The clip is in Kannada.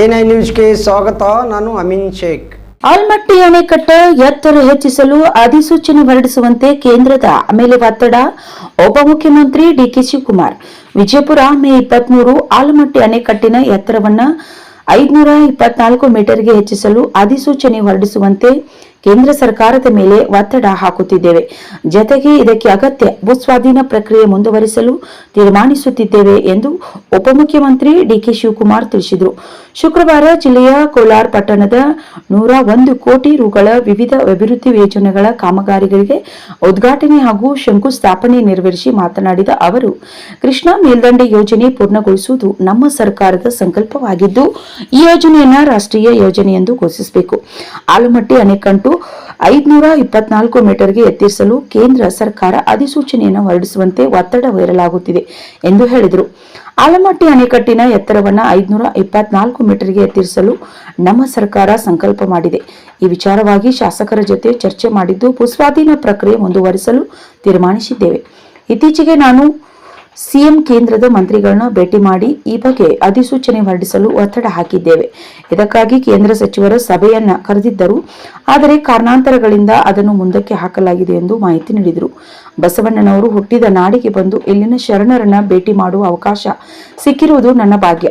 ಎನ್ಐ ನ್ಯೂಸ್ಗೆ ಸ್ವಾಗತ, ನಾನು ಅಮಿನ್ ಶೇಖ್. ಆಲ್ಮಟ್ಟಿ ಅಣೆಕಟ್ಟು ಎತ್ತರ ಹೆಚ್ಚಿಸಲು ಅಧಿಸೂಚನೆ ಹೊರಡಿಸುವಂತೆ ಕೇಂದ್ರದ ಮೇಲೆ ಒತ್ತಡ ಉಪಮುಖ್ಯಮಂತ್ರಿ ಡಿಕೆ ಶಿವಕುಮಾರ್. ವಿಜಯಪುರ ಮೇ ಇಪ್ಪತ್ಮೂರು ಆಲಮಟ್ಟಿ ಅಣೆಕಟ್ಟಿನ ಎತ್ತರವನ್ನು ಐದುನೂರ ಇಪ್ಪತ್ನಾಲ್ಕು ಮೀಟರ್ಗೆ ಹೆಚ್ಚಿಸಲು ಅಧಿಸೂಚನೆ ಹೊರಡಿಸುವಂತೆ ಕೇಂದ್ರ ಸರ್ಕಾರದ ಮೇಲೆ ಒತ್ತಡ ಹಾಕುತ್ತಿದ್ದೇವೆ. ಜತೆಗೆ ಇದಕ್ಕೆ ಅಗತ್ಯ ಭೂಸ್ವಾಧೀನ ಪ್ರಕ್ರಿಯೆ ಮುಂದುವರಿಸಲು ತೀರ್ಮಾನಿಸುತ್ತಿದ್ದೇವೆ ಎಂದು ಉಪಮುಖ್ಯಮಂತ್ರಿ ಡಿಕೆ ಶಿವಕುಮಾರ್ ತಿಳಿಸಿದರು. ಶುಕ್ರವಾರ ಜಿಲ್ಲೆಯ ಕೋಲಾರ ಪಟ್ಟಣದ ನೂರ ಒಂದು ಕೋಟಿ ರುಗಳ ವಿವಿಧ ಅಭಿವೃದ್ಧಿ ಯೋಜನೆಗಳ ಕಾಮಗಾರಿಗಳಿಗೆ ಉದ್ಘಾಟನೆ ಹಾಗೂ ಶಂಕುಸ್ಥಾಪನೆ ನೆರವೇರಿಸಿ ಮಾತನಾಡಿದ ಅವರು, ಕೃಷ್ಣಾ ಮೇಲ್ದಂಡೆ ಯೋಜನೆ ಪೂರ್ಣಗೊಳಿಸುವುದು ನಮ್ಮ ಸರ್ಕಾರದ ಸಂಕಲ್ಪವಾಗಿದ್ದು, ಈ ಯೋಜನೆಯನ್ನು ರಾಷ್ಟ್ರೀಯ ಎಂದು ಘೋಷಿಸಬೇಕು. ಆಲಮಟ್ಟಿ ಅಣೆಕಟ್ಟು ಐದುನೂರ ಇಪ್ಪತ್ನಾಲ್ಕು ಮೀಟರ್ಗೆ ಎತ್ತಿಸಲು ಕೇಂದ್ರ ಸರ್ಕಾರ ಅಧಿಸೂಚನೆಯನ್ನು ಹೊರಡಿಸುವಂತೆ ಒತ್ತಡ ಹೇರಲಾಗುತ್ತಿದೆ ಎಂದು ಹೇಳಿದರು. ಆಲಮಟ್ಟಿ ಅಣೆಕಟ್ಟಿನ ಎತ್ತರವನ್ನು ಐದುನೂರ ಇಪ್ಪತ್ನಾಲ್ಕು ಮೀಟರ್ಗೆ ಎತ್ತಿರಿಸಲು ನಮ್ಮ ಸರ್ಕಾರ ಸಂಕಲ್ಪ ಮಾಡಿದೆ. ಈ ವಿಚಾರವಾಗಿ ಶಾಸಕರ ಜೊತೆ ಚರ್ಚೆ ಮಾಡಿದ್ದು, ಭೂಸ್ವಾಧೀನ ಪ್ರಕ್ರಿಯೆ ಮುಂದುವರಿಸಲು ತೀರ್ಮಾನಿಸಿದ್ದೇವೆ. ಇತ್ತೀಚೆಗೆ ನಾನು ಸಿಎಂ ಕೇಂದ್ರದ ಮಂತ್ರಿಗಳನ್ನು ಭೇಟಿ ಮಾಡಿ ಈ ಬಗ್ಗೆ ಅಧಿಸೂಚನೆ ಹೊರಡಿಸಲು ಒತ್ತಡ ಹಾಕಿದ್ದೇವೆ. ಇದಕ್ಕಾಗಿ ಕೇಂದ್ರ ಸಚಿವರ ಸಭೆಯನ್ನ ಕರೆದಿದ್ದರು. ಆದರೆ ಕಾರಣಾಂತರಗಳಿಂದ ಅದನ್ನು ಮುಂದಕ್ಕೆ ಹಾಕಲಾಗಿದೆ ಎಂದು ಮಾಹಿತಿ ನೀಡಿದರು. ಬಸವಣ್ಣನವರು ಹುಟ್ಟಿದ ನಾಡಿಗೆ ಬಂದು ಇಲ್ಲಿನ ಶರಣರನ್ನ ಭೇಟಿ ಮಾಡುವ ಅವಕಾಶ ಸಿಕ್ಕಿರುವುದು ನನ್ನ ಭಾಗ್ಯ.